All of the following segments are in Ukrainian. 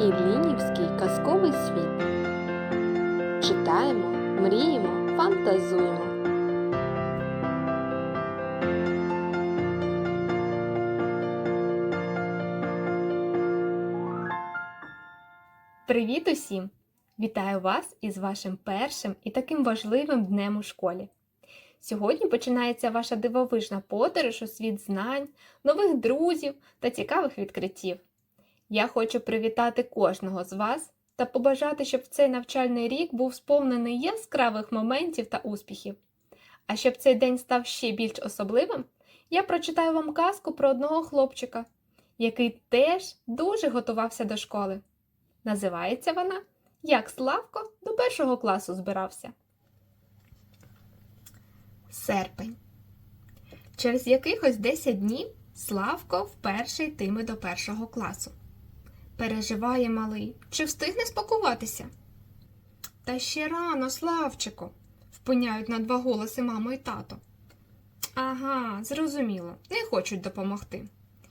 Іллінівський казковий світ. Читаємо, мріємо, фантазуємо. Привіт усім! Вітаю вас із вашим першим і таким важливим днем у школі. Сьогодні починається ваша дивовижна подорож у світ знань, нових друзів та цікавих відкриттів. Я хочу привітати кожного з вас та побажати, щоб цей навчальний рік був сповнений яскравих моментів та успіхів. А щоб цей день став ще більш особливим, я прочитаю вам казку про одного хлопчика, який теж дуже готувався до школи. Називається вона Як Славко до першого класу збирався. Серпень. Через якихось 10 днів Славко вперше йтиме до першого класу. Переживає малий, чи встигне спакуватися? Та ще рано, Славчику, впиняють на два голоси мамо і тато. Ага, зрозуміло, не хочуть допомогти.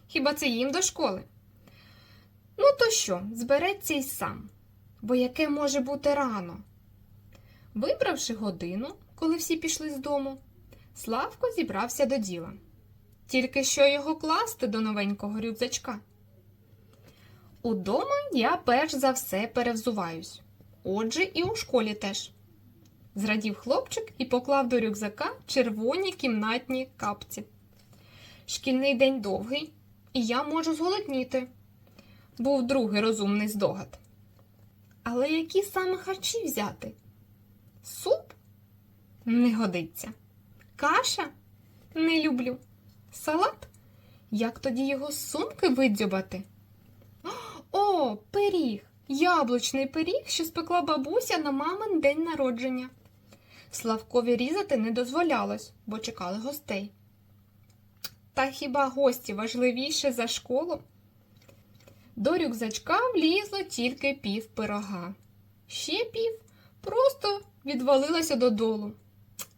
Хіба це їм до школи? Ну, то що, збереться й сам, бо яке може бути рано. Вибравши годину, коли всі пішли з дому, Славко зібрався до діла. Тільки що його класти до новенького рюкзачка. Удома я перш за все перевзуваюсь. Отже, і у школі теж. Зрадів хлопчик і поклав до рюкзака червоні кімнатні капці. Шкільний день довгий, і я можу зголодніти був другий розумний здогад. Але які саме харчі взяти? Суп? Не годиться. Каша? Не люблю. Салат? Як тоді його з сумки видзюбати? О, пиріг! Яблучний пиріг, що спекла бабуся на мамин день народження. Славкові різати не дозволялось, бо чекали гостей. Та хіба гості важливіше за школу? До рюкзачка влізло тільки пів пирога. Ще пів просто відвалилося додолу.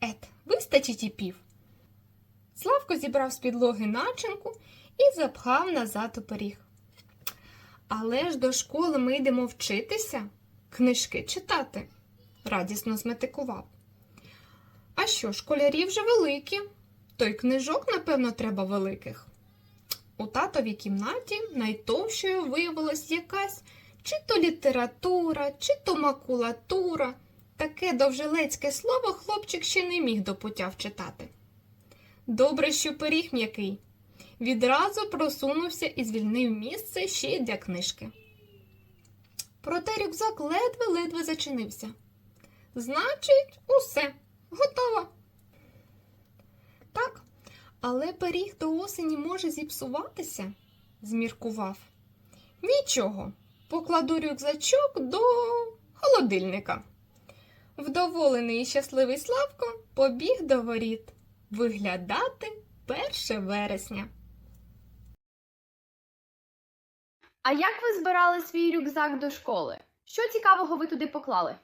Ет, вистачить і пів. Славко зібрав з підлоги начинку і запхав назад у пиріг. Але ж до школи ми йдемо вчитися, книжки читати, радісно зметикував. А що, школярі вже великі, то й книжок, напевно, треба великих. У татовій кімнаті найтовщою виявилась якась чи то література, чи то макулатура. Таке довжелецьке слово хлопчик ще не міг до пуття вчитати. Добре, що пиріг м'який. Відразу просунувся і звільнив місце ще й для книжки. Проте рюкзак ледве-ледве зачинився. Значить, усе, готово. Так, але пиріг до осені може зіпсуватися, зміркував. Нічого, покладу рюкзачок до холодильника. Вдоволений і щасливий Славко побіг до воріт виглядати 1 вересня. А як ви збирали свій рюкзак до школи? Що цікавого ви туди поклали?